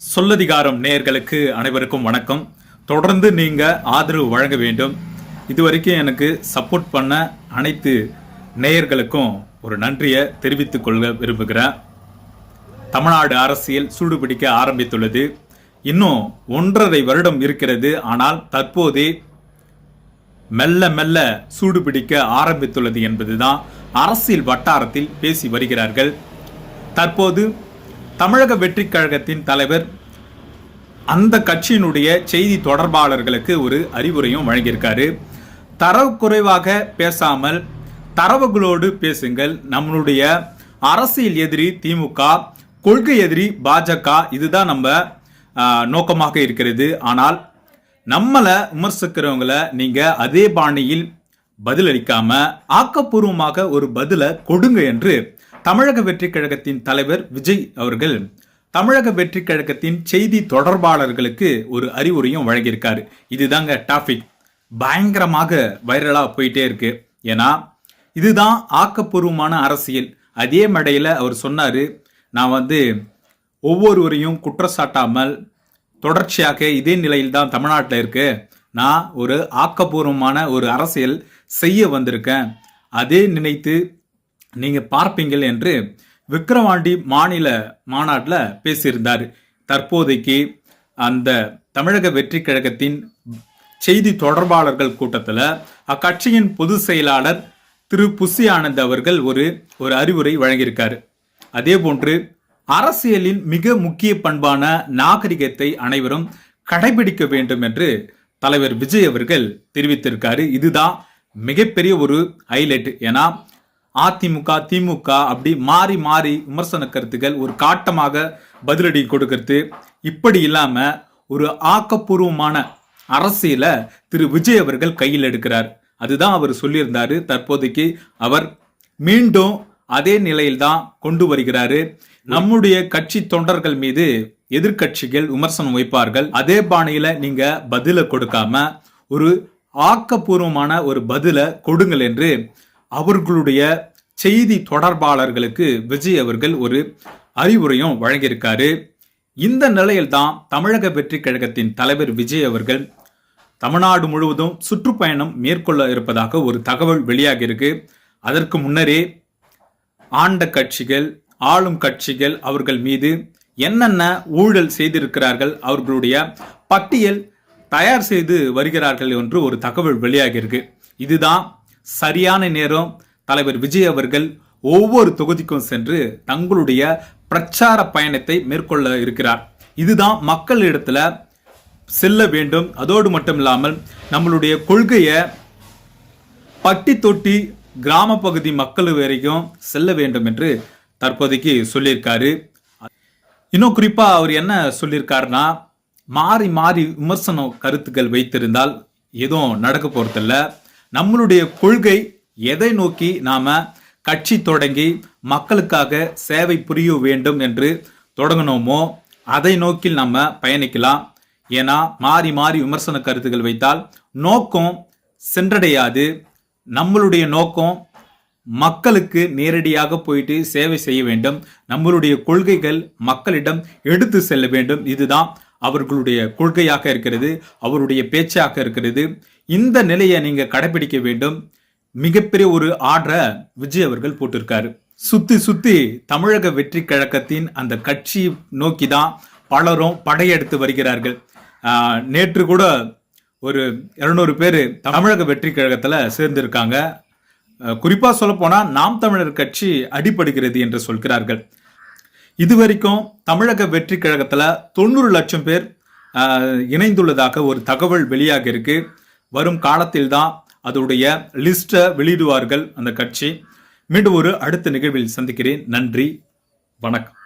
சொல்லதிகாரம் நேயர்களுக்கு அனைவருக்கும் வணக்கம். தொடர்ந்து நீங்க ஆதரவு வழங்க வேண்டும். இதுவரைக்கும் எனக்கு சப்போர்ட் பண்ண அனைத்து நேயர்களுக்கும் ஒரு நன்றியை தெரிவித்துக் கொள்ள விரும்புகிறேன். தமிழ்நாடு அரசியல் சூடுபிடிக்க ஆரம்பித்துள்ளது. இன்னும் ஒன்றரை வருடம் இருக்கிறது. ஆனால் தற்போதே மெல்ல மெல்ல சூடுபிடிக்க ஆரம்பித்துள்ளது என்பதுதான் அரசியல் வட்டாரத்தில் பேசி வருகிறார்கள். தற்போது தமிழக வெற்றிக் கழகத்தின் தலைவர் அந்த கட்சியினுடைய செய்தி தொடர்பாளர்களுக்கு ஒரு அறிவுரையும் வழங்கியிருக்காரு. தரவு குறைவாக பேசாமல் தரவுகளோடு பேசுங்கள். நம்மளுடைய அரசியல் எதிரி திமுக கொள்கை எதிரி பாஜக இதுதான் நம்ம நோக்கமாக இருக்கிறது. ஆனால் நம்மளை விமர்சிக்கிறவங்களை நீங்கள் அதே பாணியில் பதிலளிக்காமல் ஆக்கப்பூர்வமாக ஒரு பதிலை கொடுங்க என்று தமிழக வெற்றி கழகத்தின் தலைவர் விஜய் அவர்கள் தமிழக வெற்றி கழகத்தின் செய்தி தொடர்பாளர்களுக்கு ஒரு அறிவுரையும் வழங்கியிருக்காரு. இதுதாங்க டாபிக். பயங்கரமாக வைரலாக போயிட்டே இருக்கு. ஏன்னா இதுதான் ஆக்கப்பூர்வமான அரசியல். அதே மடையில் அவர் சொன்னார் நான் வந்து ஒவ்வொருவரையும் குற்றச்சாட்டாமல் தொடர்ச்சியாக இதே நிலையில் தான் தமிழ்நாட்டில் இருக்கு. நான் ஒரு ஆக்கப்பூர்வமான ஒரு அரசியல் செய்ய வந்திருக்கேன். அதே நினைத்து நீங்கள் பார்ப்பீங்கள் என்று விக்கிரவாண்டி மாநில மாநாட்டில் பேசியிருந்தார். தற்போதைக்கு அந்த தமிழக வெற்றி கழகத்தின் செய்தி தொடர்பாளர்கள் கூட்டத்தில் அக்கட்சியின் பொதுச் செயலாளர் திரு புசி ஆனந்த் அவர்கள் ஒரு ஒரு அறிவுரை வழங்கியிருக்கார். அதே போன்று அரசியலின் மிக முக்கிய பண்பான நாகரிகத்தை அனைவரும் கடைபிடிக்க வேண்டும் என்று தலைவர் விஜய் அவர்கள் தெரிவித்திருக்காரு. இதுதான் மிகப்பெரிய ஒரு ஹைலைட். ஏன்னா அதிமுக திமுக அப்படி மாறி மாறி விமர்சன கருத்துக்கள் ஒரு காட்டமாக பதிலடி கொடுக்கறது. இப்படி இல்லாம ஒரு ஆக்கப்பூர்வமான அரசியலை திரு விஜய் அவர்கள் கையில் எடுக்கிறார். அதுதான் அவர் சொல்லியிருந்தாரு. தற்போதைக்கு அவர் மீண்டும் அதே நிலையில்தான் கொண்டு வருகிறாரு. நம்முடைய கட்சி தொண்டர்கள் மீது எதிர்க்கட்சிகள் விமர்சனம் வைப்பார்கள். அதே பாணியில நீங்க பதில கொடுக்காம ஒரு ஆக்கப்பூர்வமான ஒரு பதில கொடுங்கள் என்று அவர்களுடைய செய்தி தொடர்பாளர்களுக்கு விஜய் அவர்கள் ஒரு அறிவுரையும் வழங்கியிருக்காரு. இந்த நிலையில்தான் தமிழக வெற்றி கழகத்தின் தலைவர் விஜய் அவர்கள் தமிழ்நாடு முழுவதும் சுற்றுப்பயணம் மேற்கொள்ள இருப்பதாக ஒரு தகவல் வெளியாகி இருக்கு அதற்கு முன்னரே ஆண்ட கட்சிகள் ஆளும் கட்சிகள் அவர்கள் மீது என்னென்ன ஊழல் செய்திருக்கிறார்கள் அவர்களுடைய பட்டியல் தயார் செய்து வருகிறார்கள் என்று ஒரு தகவல் வெளியாகியிருக்கு. இதுதான் சரியான நேரம் தலைவர் விஜய் அவர்கள் ஒவ்வொரு தொகுதிக்கும் சென்று தங்களுடைய பிரச்சார பயணத்தை மேற்கொள்ள இருக்கிறார். இதுதான் மக்களிடத்துல செல்ல வேண்டும். அதோடு மட்டும் இல்லாமல் நம்மளுடைய கொள்கையை பட்டி தொட்டி கிராம பகுதி மக்கள் வரைக்கும் செல்ல வேண்டும் என்று தற்போதைக்கு சொல்லியிருக்காரு. இன்னும் குறிப்பாக அவர் என்ன சொல்லியிருக்காருன்னா மாறி மாறி விமர்சன கருத்துக்கள் வைத்திருந்தால் எதுவும் நடக்க போகிறதில்ல நம்மளுடைய கொள்கை எதை நோக்கி நாம கட்சி தொடங்கி மக்களுக்காக சேவை புரிய வேண்டும் என்று தொடங்கினோமோ அதை நோக்கில் நம்ம பயணிக்கலாம். ஏன்னா மாறி மாறி விமர்சன கருத்துக்கள் வைத்தால் நோக்கம் சென்றடையாது. நம்மளுடைய நோக்கம் மக்களுக்கு நேரடியாக போயிட்டு சேவை செய்ய வேண்டும். நம்மளுடைய கொள்கைகள் மக்களிடம் எடுத்து செல்ல வேண்டும். இதுதான் அவர்களுடைய கொள்கையாக இருக்கிறது அவருடைய பேச்சாக இருக்கிறது. இந்த நிலையை நீங்க கடைபிடிக்க வேண்டும். மிகப்பெரிய ஒரு ஆர்டரை விஜய் அவர்கள் போட்டிருக்காரு. சுத்தி சுத்தி தமிழக வெற்றி கழகத்தின் அந்த கட்சி நோக்கி தான் பலரும் படையெடுத்து வருகிறார்கள். நேற்று கூட ஒரு இருநூறு பேர் தமிழக வெற்றி கழகத்தில் சேர்ந்திருக்காங்க. குறிப்பாக சொல்லப்போனால் நாம் தமிழர் கட்சி அடிபடுகிறது என்று சொல்கிறார்கள். இதுவரைக்கும் தமிழக வெற்றி கழகத்தில் தொண்ணூறு லட்சம் பேர் இணைந்துள்ளதாக ஒரு தகவல் வெளியாக இருக்கு. வரும் காலத்தில் தான் அதோடைய லிஸ்ட்டை வெளியிடுவார்கள் அந்த கட்சி. மீண்டும் ஒரு அடுத்த நிகழ்வில் சந்திக்கிறேன். நன்றி. வணக்கம்.